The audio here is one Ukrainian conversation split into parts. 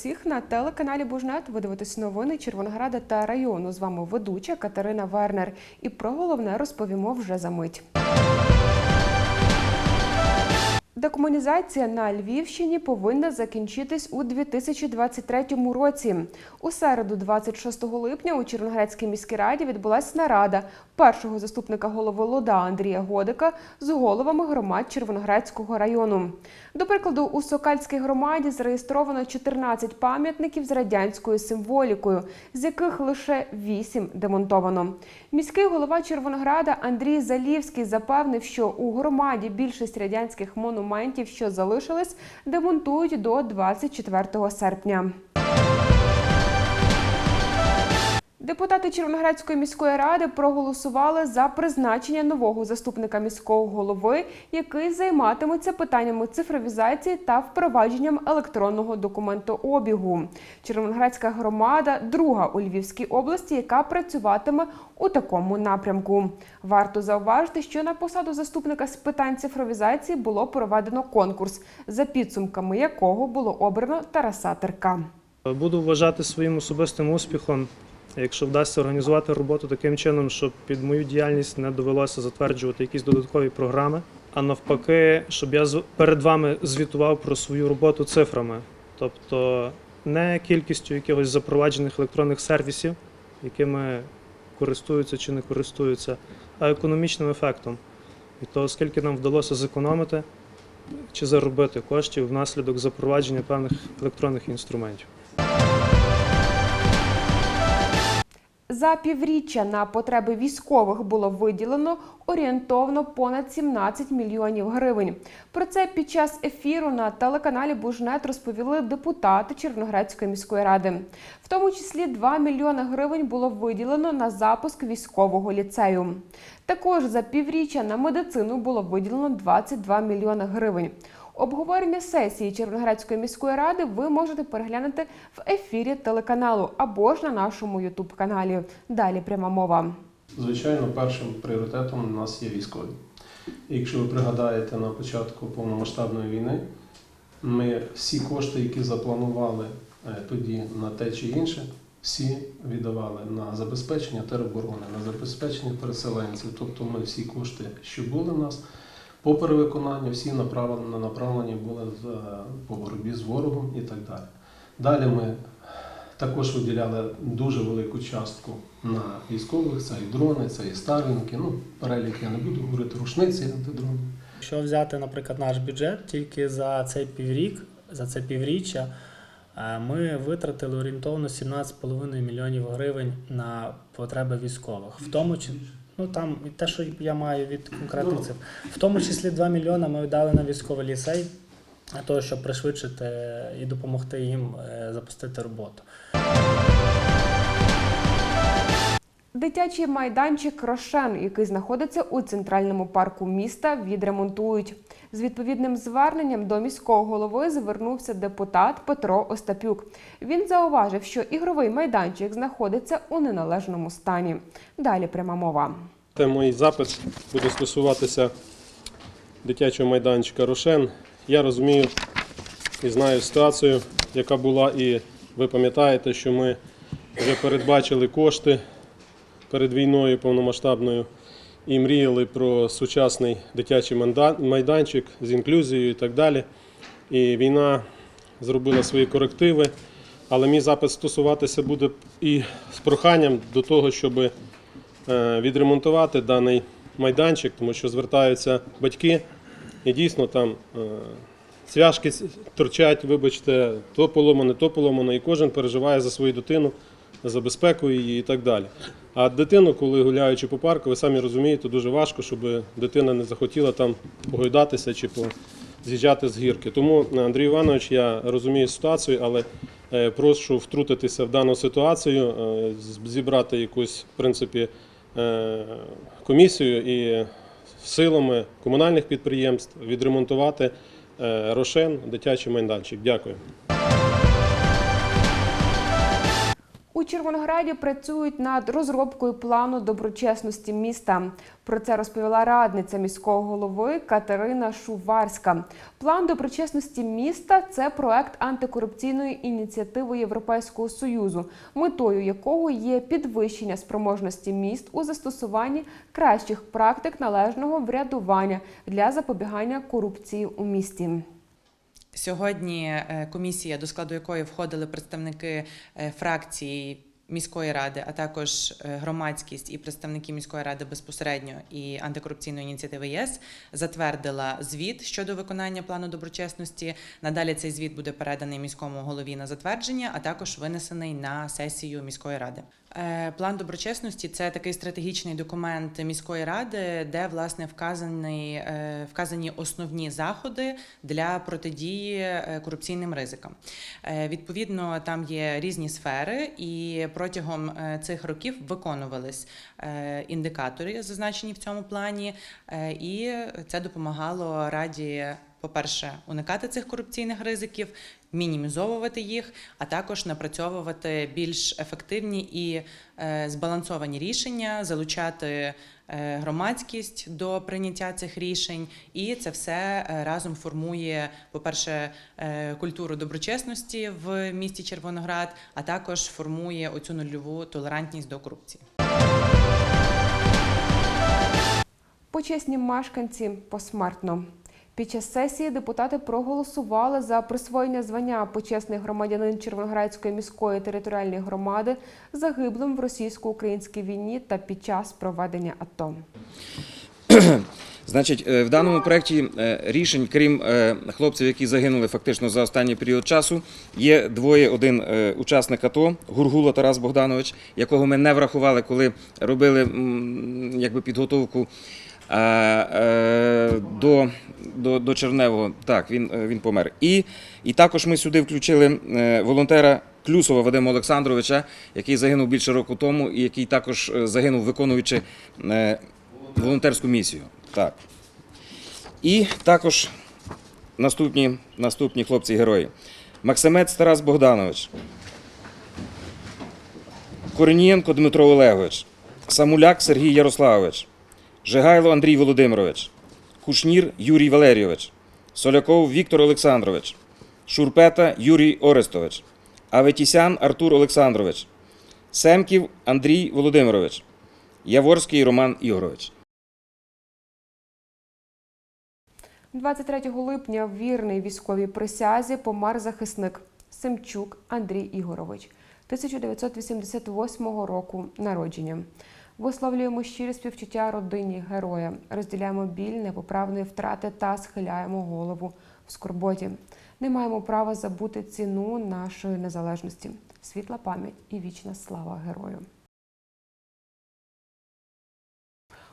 всіх на телеканалі Бужнет. Ви дивитесь новини Червонограда та району. З вами ведуча Катерина Вернер. І про головне розповімо вже за мить. Декомунізація на Львівщині повинна закінчитись у 2023 році. У середу, 26 липня, у Червоноградській міській раді відбулася нарада першого заступника голови ЛОДА Андрія Годика з головами громад Червоноградського району. До прикладу, у Сокальській громаді зареєстровано 14 пам'ятників з радянською символікою, з яких лише 8 демонтовано. Міський голова Червонограда Андрій Залівський запевнив, що у громаді більшість радянських монументів, що залишились, демонтують до 24 серпня. Депутати Червоноградської міської ради проголосували за призначення нового заступника міського голови, який займатиметься питаннями цифровізації та впровадженням електронного документообігу. Червоноградська громада друга у Львівській області, яка працюватиме у такому напрямку. Варто зауважити, що на посаду заступника з питань цифровізації було проведено конкурс, за підсумками якого було обрано Тараса Терка. Буду вважати своїм особистим успіхом, якщо вдасться організувати роботу таким чином, щоб під мою діяльність не довелося затверджувати якісь додаткові програми, а навпаки, щоб я перед вами звітував про свою роботу цифрами, тобто не кількістю якихось запроваджених електронних сервісів, якими користуються чи не користуються, а економічним ефектом. Від того, скільки нам вдалося зекономити чи заробити коштів внаслідок запровадження певних електронних інструментів. За півріччя на потреби військових було виділено орієнтовно понад 17 мільйонів гривень. Про це під час ефіру на телеканалі Бужнет розповіли депутати Червоноградської міської ради. В тому числі 2 мільйони гривень було виділено на запуск військового ліцею. Також за півріччя на медицину було виділено 22 мільйони гривень. Обговорення сесії Червоноградської міської ради ви можете переглянути в ефірі телеканалу або ж на нашому Ютуб каналі. Далі пряма мова. Звичайно, першим пріоритетом у нас є військові. Якщо ви пригадаєте на початку повномасштабної війни, ми всі кошти, які запланували е, тоді на те чи інше, всі віддавали на забезпечення тероборони, на забезпечення переселенців. Тобто ми всі кошти, що були в нас, по перевиконанню, всі направлені, направлені були в, е, по боротьбі з ворогом і так далі. Далі ми також виділяли дуже велику частку на військових, це і дрони, це і старлінки. Ну, перелік я не буду говорити, рушниці антидрони. Якщо взяти, наприклад, наш бюджет тільки за цей піврік, за це півріччя, е, ми витратили орієнтовно 17,5 мільйонів гривень на потреби військових. В тому чи ну там і те, що я маю від конкретних Ну. цифр, в тому числі 2 мільйони ми віддали на військовий ліцей для того, щоб пришвидшити і допомогти їм е, запустити роботу. Дитячий майданчик Рошен, який знаходиться у центральному парку міста, відремонтують. З відповідним зверненням до міського голови звернувся депутат Петро Остапюк. Він зауважив, що ігровий майданчик знаходиться у неналежному стані. Далі пряма мова. Те мій запит буде стосуватися дитячого майданчика Рошен. Я розумію і знаю ситуацію, яка була, і ви пам'ятаєте, що ми вже передбачили кошти перед війною повномасштабною і мріяли про сучасний дитячий майданчик з інклюзією і так далі. І війна зробила свої корективи. Але мій запит стосуватися буде і з проханням до того, щоб е, відремонтувати даний майданчик, тому що звертаються батьки, і дійсно там е, цвяшки торчать, вибачте, то поломане, то поломане, і кожен переживає за свою дитину, за безпеку її і так далі. А дитину, коли гуляючи по парку, ви самі розумієте, дуже важко, щоб дитина не захотіла там погойдатися чи з'їжджати з гірки. Тому, е, Андрій Іванович, я розумію ситуацію, але е, прошу втрутитися в дану ситуацію, е, зібрати якусь, в принципі, комісію і силами комунальних підприємств відремонтувати Рошен, дитячий майданчик. Дякую. Червонограді працюють над розробкою плану доброчесності міста. Про це розповіла радниця міського голови Катерина Шуварська. План доброчесності міста це проект антикорупційної ініціативи Європейського союзу, метою якого є підвищення спроможності міст у застосуванні кращих практик належного врядування для запобігання корупції у місті. Сьогодні е, комісія, до складу якої входили представники е, фракцій міської ради, а також е, громадськість і представники міської ради безпосередньо і антикорупційної ініціативи ЄС затвердила звіт щодо виконання плану доброчесності. Надалі цей звіт буде переданий міському голові на затвердження, а також винесений на сесію міської ради. Е, План доброчесності це такий стратегічний документ міської ради, де власне вказаний, е, вказані основні заходи для протидії корупційним ризикам. Відповідно, там є різні сфери, і протягом е, цих років виконувались е, індикатори, зазначені в цьому плані, е, і це допомагало раді. По-перше, уникати цих корупційних ризиків, мінімізовувати їх, а також напрацьовувати більш ефективні і е, збалансовані рішення, залучати е, громадськість до прийняття цих рішень, і це все е, разом формує, по-перше, культуру доброчесності в місті Червоноград, а також формує оцю нульову толерантність до корупції. Почесні мешканці посмертно. Під час сесії депутати проголосували за присвоєння звання почесний громадянин Червоноградської міської територіальної громади загиблим в російсько-українській війні та під час проведення АТО. Значить, е, в даному проєкті е, рішень, крім е, хлопців, які загинули фактично за останній період часу, є двоє. Один учасник АТО, Гургула Тарас Богданович, якого ми не врахували, коли робили якби, підготовку е, е, до, до, до Черневого. Так, він, е, він помер. І, і також ми сюди включили е, волонтера. Клюсова Вадима Олександровича, який загинув більше року тому, і який також загинув, виконуючи волонтерську місію. Так. І також наступні, наступні хлопці-герої. Максимець Тарас Богданович, Корнієнко Дмитро Олегович, Самуляк Сергій Ярославович, Жигайло Андрій Володимирович, Кушнір Юрій Валерійович, Соляков Віктор Олександрович, Шурпета Юрій Орестович, Аветісян Артур Олександрович, Семків Андрій Володимирович, Яворський Роман Ігорович. 23 липня в вірний військовій присязі помер захисник Семчук Андрій Ігорович. 1988 року народження. Висловлюємо щирі співчуття родині героя, розділяємо біль непоправної втрати та схиляємо голову в скорботі. Не маємо права забути ціну нашої незалежності, світла пам'ять і вічна слава герою.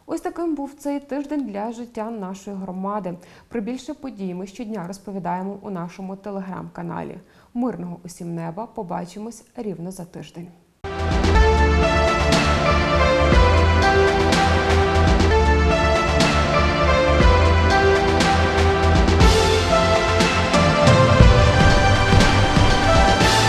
Ось таким був цей тиждень для життя нашої громади. Про більше подій ми щодня розповідаємо у нашому телеграм-каналі. Мирного усім неба. Побачимось рівно за тиждень.